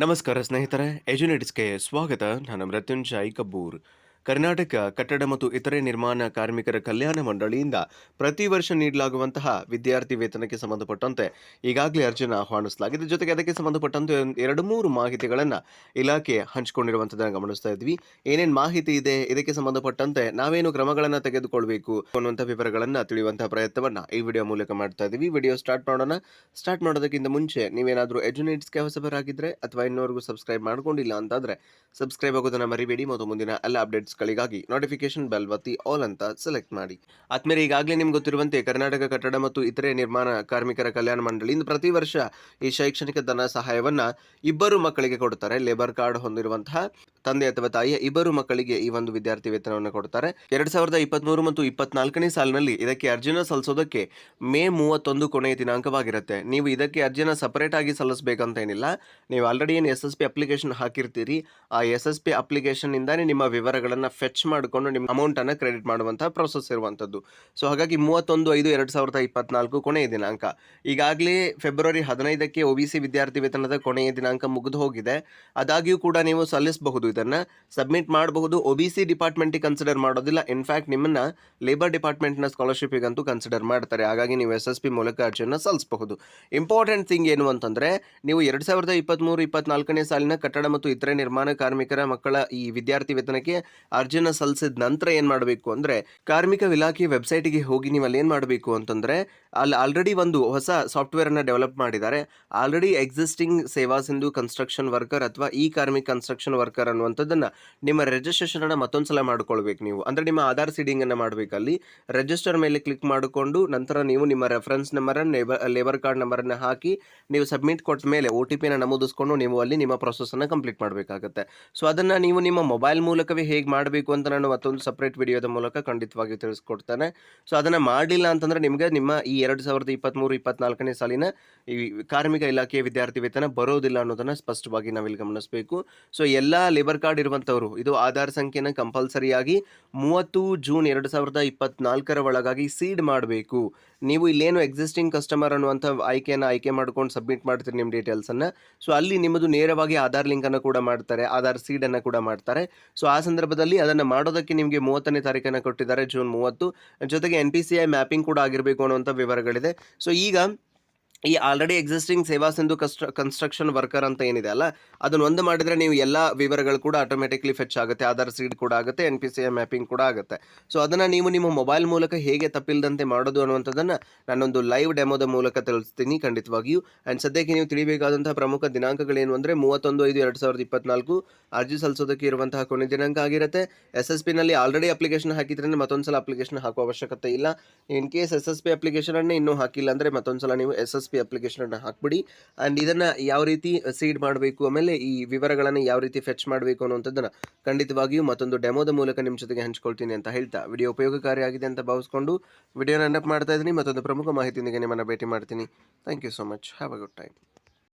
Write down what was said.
ನಮಸ್ಕಾರ ಸ್ನೇಹಿತರೆ ಎಜುನೆಟಿಸ್ಗೆ ಸ್ವಾಗತ. ನಾನು ಮೃತ್ಯುಂಜಯ್ ಕಬ್ಬೂರ್ ಕರ್ನಾಟಕ ಕಟ್ಟಡ ಮತ್ತು ಇತರೆ ನಿರ್ಮಾಣ ಕಾರ್ಮಿಕರ ಕಲ್ಯಾಣ ಮಂಡಳಿಯಿಂದ ಪ್ರತಿ ವರ್ಷ ನೀಡಲಾಗುವಂತಹ ವಿದ್ಯಾರ್ಥಿ ವೇತನಕ್ಕೆ ಸಂಬಂಧಪಟ್ಟಂತೆ ಈಗಾಗಲೇ ಅರ್ಜಿಯನ್ನು ಆಹ್ವಾನಿಸಲಾಗಿದೆ. ಜೊತೆಗೆ ಅದಕ್ಕೆ ಸಂಬಂಧಪಟ್ಟಂತೆ ಎರಡು ಮೂರು ಮಾಹಿತಿಗಳನ್ನು ಇಲಾಖೆ ಹಂಚಿಕೊಂಡಿರುವಂಥದ್ದನ್ನು ಗಮನಿಸ್ತಾ ಇದ್ವಿ. ಏನೇನು ಮಾಹಿತಿ ಇದೆ, ಇದಕ್ಕೆ ಸಂಬಂಧಪಟ್ಟಂತೆ ನಾವೇನು ಕ್ರಮಗಳನ್ನು ತೆಗೆದುಕೊಳ್ಬೇಕು ಅನ್ನುವಂಥ ವಿವರಗಳನ್ನು ತಿಳಿಯುವಂತಹ ಪ್ರಯತ್ನವನ್ನ ಈ ವಿಡಿಯೋ ಮೂಲಕ ಮಾಡ್ತಾ ಇದ್ದೀವಿ ವಿಡಿಯೋ ಸ್ಟಾರ್ಟ್ ಮಾಡೋಣ. ಸ್ಟಾರ್ಟ್ ಮಾಡೋದಕ್ಕಿಂತ ಮುಂಚೆ ನೀವೇನಾದರೂ ಎಜುನೇಟ್ಸ್ಗೆ ಹೊಸಬರಾಗಿದ್ದರೆ ಅಥವಾ ಇನ್ನೂವರೆಗೂ ಸಬ್ಸ್ಕ್ರೈಬ್ ಮಾಡ್ಕೊಂಡಿಲ್ಲ ಅಂತಾದ್ರೆ ಸಬ್ಸ್ಕ್ರೈಬ್ ಆಗೋದನ್ನ ಮರಿಬೇಡಿ. ಮತ್ತು ಮುಂದಿನ ಎಲ್ಲ ಅಪ್ಡೇಟ್ಸ್ಗಳಿಗಾಗಿ ನೋಟಿಫಿಕೇಶನ್ ಬೆಲ್ ಒತ್ತಿ ಆಲ್ ಅಂತ ಸೆಲೆಕ್ಟ್ ಮಾಡಿ. ಆದ್ಮೇಲೆ ಈಗಾಗಲೇ ನಿಮ್ಗೆ ಗೊತ್ತಿರುವಂತೆ ಕರ್ನಾಟಕ ಕಟ್ಟಡ ಮತ್ತು ಇತರೆ ನಿರ್ಮಾಣ ಕಾರ್ಮಿಕರ ಕಲ್ಯಾಣ ಮಂಡಳಿಯಿಂದ ಪ್ರತಿ ವರ್ಷ ಈ ಶೈಕ್ಷಣಿಕ ಧನ ಸಹಾಯವನ್ನ ಇಬ್ಬರು ಮಕ್ಕಳಿಗೆ ಕೊಡ್ತಾರೆ. ಲೇಬರ್ ಕಾರ್ಡ್ ಹೊಂದಿರುವಂತಹ ತಂದೆ ಅಥವಾ ತಾಯಿಯ ಇಬ್ಬರು ಮಕ್ಕಳಿಗೆ ಈ ಒಂದು ವಿದ್ಯಾರ್ಥಿ ವೇತನವನ್ನು ಕೊಡ್ತಾರೆ. ಎರಡ್ ಸಾವಿರದ ಇಪ್ಪತ್ಮೂರು ಮತ್ತು ಇಪ್ಪತ್ನಾಲ್ಕನೇ ಸಾಲಿನಲ್ಲಿ ಇದಕ್ಕೆ ಅರ್ಜಿನ ಸಲ್ಲಿಸೋದಕ್ಕೆ ಮೇ ಮೂವತ್ತೊಂದು ಕೊನೆಯ ದಿನಾಂಕವಾಗಿರುತ್ತೆ. ನೀವು ಇದಕ್ಕೆ ಅರ್ಜಿನ ಸಪರೇಟ್ ಆಗಿ ಸಲ್ಲಿಸಬೇಕಂತ ಏನಿಲ್ಲ ನೀವು ಆಲ್ರೆಡಿ ಏನು ಎಸ್ ಎಸ್ ಪಿ ಅಪ್ಲಿಕೇಶನ್ ಹಾಕಿರ್ತೀರಿ. ಆ ಎಸ್ ಎಸ್ ಪಿ ಅಪ್ಲಿಕೇಶನ್ ನಿಮ್ಮ ವಿವರಗಳನ್ನು ಫೆಚ್ ಮಾಡಿಕೊಂಡು ನಿಮ್ಮ ಅಮೌಂಟ್ ಅನ್ನ ಕ್ರೆಡಿಟ್ ಮಾಡುವಂತಹ ಪ್ರೊಸೆಸ್ ಇರುವಂತದ್ದು ಸೊ ಹಾಗಾಗಿ ಮೂವತ್ತೊಂದು ಐದು, ಎರಡ್ ಸಾವಿರದ ಇಪ್ಪತ್ನಾಲ್ಕು ಕೊನೆಯ ದಿನಾಂಕ. ಈಗಾಗಲೇ ಫೆಬ್ರವರಿ ಹದಿನೈದಕ್ಕೆ ಒ ಬಿ ಸಿ ವಿದ್ಯಾರ್ಥಿ ವೇತನದ ಕೊನೆಯ ದಿನಾಂಕ ಮುಗಿದು ಹೋಗಿದೆ. ಆದಾಗ್ಯೂ ಕೂಡ ನೀವು ಸಲ್ಲಿಸಬಹುದು ಇದನ್ನ. ಸಬ್ಮಿಟ್ ಮಾಡಬಹುದು ಒ ಬಿ ಸಿ ಡಿಪಾರ್ಟ್ಮೆಂಟಿಗೆ ಕನ್ಸಿಡರ್ ಮಾಡೋದಿಲ್ಲ. ಇನ್ಫ್ಯಾಕ್ಟ್ ನಿಮ್ಮನ್ನ ಲೇಬರ್ ಡಿಪಾರ್ಟ್ಮೆಂಟ್ನ ಸ್ಕಾಲರ್ಶಿಪ್ಗಂತೂ ಕನ್ಸಿಡರ್ ಮಾಡ್ತಾರೆ. ಹಾಗಾಗಿ ನೀವು ಎಸ್ ಎಸ್ ಪಿ ಮೂಲಕ ಅರ್ಜಿಯನ್ನು ಸಲ್ಲಿಸಬಹುದು. ಇಂಪಾರ್ಟೆಂಟ್ ಥಿಂಗ್ ಏನು ಅಂತಂದ್ರೆ, ನೀವು ಎರಡ್ ಸಾವಿರದ ಇಪ್ಪತ್ತ್ಮೂರು ಇಪ್ಪತ್ನಾಲ್ಕನೇ ಸಾಲಿನ ಕಟ್ಟಡ ಮತ್ತು ಇತರೆ ನಿರ್ಮಾಣ ಕಾರ್ಮಿಕರ ಮಕ್ಕಳ ಈ ವಿದ್ಯಾರ್ಥಿ ವೇತನಕ್ಕೆ ಅರ್ಜಿನ ಸಲ್ಲಿಸಿದ ನಂತರ ಏನು ಮಾಡಬೇಕು ಅಂದರೆ ಕಾರ್ಮಿಕ ಇಲಾಖೆ ವೆಬ್ಸೈಟಿಗೆ ಹೋಗಿ ನೀವು ಅಲ್ಲಿ ಏನು ಮಾಡಬೇಕು ಅಂತಂದರೆ ಅಲ್ಲಿ ಆಲ್ರೆಡಿ ಒಂದು ಹೊಸ ಸಾಫ್ಟ್ವೇರನ್ನು ಡೆವಲಪ್ ಮಾಡಿದ್ದಾರೆ. Already existing Seva Sindhu construction worker ಅಥವಾ ಈ ಕಾರ್ಮಿಕ ಕನ್ಸ್ಟ್ರಕ್ಷನ್ ವರ್ಕರ್ ಅನ್ನುವಂಥದ್ದನ್ನು ನಿಮ್ಮ ರಿಜಿಸ್ಟ್ರೇಷನನ್ನು ಮತ್ತೊಂದು ಸಲ ಮಾಡ್ಕೊಳ್ಬೇಕು ನೀವು. ಅಂದರೆ ನಿಮ್ಮ ಆಧಾರ್ ಸೀಡಿಂಗನ್ನು ಮಾಡಬೇಕು. ಅಲ್ಲಿ ರಿಜಿಸ್ಟರ್ ಮೇಲೆ ಕ್ಲಿಕ್ ಮಾಡಿಕೊಂಡು ನಂತರ ನೀವು ನಿಮ್ಮ ರೆಫರೆನ್ಸ್ ನಂಬರನ್ನು ಲೇಬರ್ ಕಾರ್ಡ್ ನಂಬರನ್ನು ಹಾಕಿ ನೀವು ಸಬ್ಮಿಟ್ ಕೊಟ್ಟ ಮೇಲೆ ಒ ಟಿ ಪಿನ ನಮೂದಿಸ್ಕೊಂಡು ನೀವು ಅಲ್ಲಿ ನಿಮ್ಮ ಪ್ರೊಸೆಸ್ ಅನ್ನ ಕಂಪ್ಲೀಟ್ ಮಾಡಬೇಕಾಗುತ್ತೆ. ಸೊ ಅದನ್ನು ನೀವು ನಿಮ್ಮ ಮೊಬೈಲ್ ಮೂಲಕವೇ ಹೇಗೆ ಮಾಡಬೇಕು ಅಂತ ನಾನು ಮತ್ತೊಂದು ಸಪ್ರೇಟ್ ವಿಡಿಯೋದ ಮೂಲಕ ಖಂಡಿತವಾಗಿ ತಿಳಿಸ್ಕೊಡ್ತಾನೆ. ಸೊ ಅದನ್ನು ಮಾಡಲಿಲ್ಲ ಅಂತಂದರೆ ನಿಮಗೆ ನಿಮ್ಮ ಈ ಎರಡು ಸಾವಿರದ ಇಪ್ಪತ್ತ್ಮೂರು ಇಪ್ಪತ್ನಾಲ್ಕನೇ ಸಾಲಿನ ಈ ಕಾರ್ಮಿಕ ಇಲಾಖೆಯ ವಿದ್ಯಾರ್ಥಿ ವೇತನ ಬರೋದಿಲ್ಲ ಅನ್ನೋದನ್ನು ಸ್ಪಷ್ಟವಾಗಿ ನಾವಿಲ್ಲಿ ಗಮನಿಸಬೇಕು. ಸೊ ಎಲ್ಲ ಲೇಬರ್ ಕಾರ್ಡ್ ಇರುವಂಥವರು ಇದು ಆಧಾರ್ ಸಂಖ್ಯೆನ ಕಂಪಲ್ಸರಿಯಾಗಿ ಮೂವತ್ತು ಜೂನ್ ಎರಡು ಸಾವಿರದ ಇಪ್ಪತ್ನಾಲ್ಕರ ಒಳಗಾಗಿ ಸೀಡ್ ಮಾಡಬೇಕು. ನೀವು ಇಲ್ಲೇನು ಎಕ್ಸಿಸ್ಟಿಂಗ್ ಕಸ್ಟಮರ್ ಅನ್ನುವಂಥ ಆಯ್ಕೆಯನ್ನು ಆಯ್ಕೆ ಮಾಡ್ಕೊಂಡು ಸಬ್ಮಿಟ್ ಮಾಡ್ತೀರಿ ನಿಮ್ಮ ಡೀಟೇಲ್ಸನ್ನು ಸೊ ಅಲ್ಲಿ ನಿಮ್ಮದು ನೇರವಾಗಿ ಆಧಾರ್ ಲಿಂಕನ್ನು ಕೂಡ ಮಾಡ್ತಾರೆ, ಆಧಾರ್ ಸೀಡನ್ನು ಕೂಡ ಮಾಡ್ತಾರೆ. ಸೊ ಆ ಸಂದರ್ಭದಲ್ಲಿ ಅದನ್ನು ಮಾಡೋದಕ್ಕೆ ನಿಮಗೆ ಮೂವತ್ತನೇ ತಾರೀಕನ್ನು ಕೊಟ್ಟಿದ್ದಾರೆ ಜೂನ್ ಮೂವತ್ತು. ಜೊತೆಗೆ N P C I mapping ಕೂಡ ಆಗಿರಬೇಕು ಅನ್ನುವಂಥ ವಿವರಗಳಿದೆ. ಸೊ ಈಗ ಈ already existing Seva Sindhu ಕಸ್ಟ್ರ construction worker ಅಂತ ಏನಿದೆ ಅಲ್ಲ, ಅದನ್ನ ಒಂದು ಮಾಡಿದ್ರೆ ನೀವು ಎಲ್ಲ ವಿವರಗಳು ಕೂಡ ಆಟೋಮೆಟಿಕ್ಲಿ ಫೆಚ್ ಆಗುತ್ತೆ. ಆಧಾರ್ ಸೀಡ್ ಕೂಡ ಆಗುತ್ತೆ N P C A mapping ಕೂಡ ಆಗುತ್ತೆ. ಸೊ ಅದನ್ನು ನೀವು ನಿಮ್ಮ ಮೊಬೈಲ್ ಮೂಲಕ ಹೇಗೆ ತಪ್ಪಿಲ್ಲದಂತೆ ಮಾಡೋದು ಅನ್ನುವಂಥದ್ದನ್ನು ನಾನೊಂದು ಲೈವ್ ಡೆಮೋದ ಮೂಲಕ ತಿಳಿಸ್ತೀನಿ ಖಂಡಿತವಾಗಿಯೂ. ಆ್ಯಂಡ್ ಸದ್ಯಕ್ಕೆ ನೀವು ತಿಳಿಬೇಕಾದಂತಹ ಪ್ರಮುಖ ದಿನಾಂಕಗಳೇನು ಅಂದರೆ ಮೂವತ್ತೊಂದು ಐದು ಎರಡು ಸಾವಿರದ ಇಪ್ಪತ್ನಾಲ್ಕು ಅರ್ಜಿ ಸಲ್ಲಿಸೋದಕ್ಕೆ ಇರುವಂತಹ ಕೊನೆ ದಿನಾಂಕ ಆಗಿರುತ್ತೆ. ಎಸ್ ಎಸ್ ಪಿನಲ್ಲಿ ಆಲ್ರೆಡಿ ಅಪ್ಲಿಕೇಶನ್ ಹಾಕಿದ್ರೆ ಮತ್ತೊಂದು ಸಲ ಅಪ್ಲಿಕೇಶನ್ ಹಾಕುವ ಅವಶ್ಯಕತೆ ಇಲ್ಲ. In case S S P ಅಪ್ಲಿಕೇಶನನ್ನೇ ಇನ್ನೂ ಹಾಕಿಲ್ಲ ಅಂದರೆ ಮತ್ತೊಂದು ಸಲ ನೀವು ಎಸ್ ಎಸ್ ಪಿ ಅಪ್ಲಿಕೇಶನ್ ಹಾಕ್ಬಿಡಿ. ಆ್ಯಂಡ್ ಇದನ್ನು ಯಾವ ರೀತಿ ಸೀಡ್ ಮಾಡಬೇಕು, ಆಮೇಲೆ ಈ ವಿವರಗಳನ್ನು ಯಾವ ರೀತಿ ಫೆಚ್ ಮಾಡಬೇಕು ಅನ್ನುವಂಥದ್ದನ್ನು ಖಂಡಿತವಾಗಿಯೂ ಮತ್ತೊಂದು ಡೆಮೋದ ಮೂಲಕ ನಿಮ್ಮ ಜೊತೆಗೆ ಹಂಚ್ಕೊಳ್ತೀನಿ ಅಂತ ಹೇಳ್ತಾ. ವಿಡಿಯೋ ಉಪಯೋಗಕಾರಿಯಾಗಿದೆ ಅಂತ ಭಾವಿಸ್ಕೊಂಡು ವಿಡಿಯೋನ ನೆನಪು ಮಾಡ್ತಾ ಇದ್ದೀನಿ. ಮತ್ತೊಂದು ಪ್ರಮುಖ ಮಾಹಿತಿಯೊಂದಿಗೆ ನಿಮ್ಮನ್ನು ಭೇಟಿ ಮಾಡ್ತೀನಿ. Thank you so much have a good time